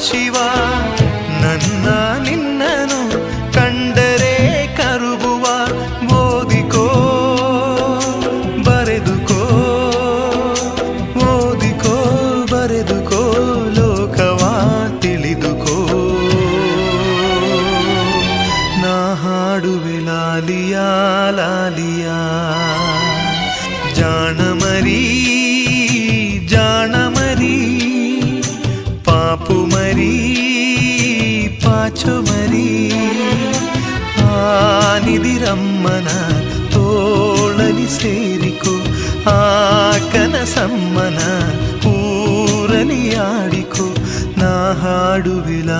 ಶಿವ, ನನ್ನ ನಿನ್ನನು ಕಂಡರೆ ಕರುಗುವ ಓದಿಕೋ, ಬರೆದುಕೋ ಓದಿಕೋ, ಬರೆದುಕೋ, ಲೋಕವ ತಿಳಿದುಕೋ. ನಾ ಹಾಡುವೆ ಲಾಲಿಯಾ ಲಾಲಿಯಾ, ಜಾಣಮರೀ ചുമരി ആനിതിരമ്മന തോളനി സേരിക്കു ആക്കന സമ്മന ഊരനിയാടിക്കു നാ ഹാടുവില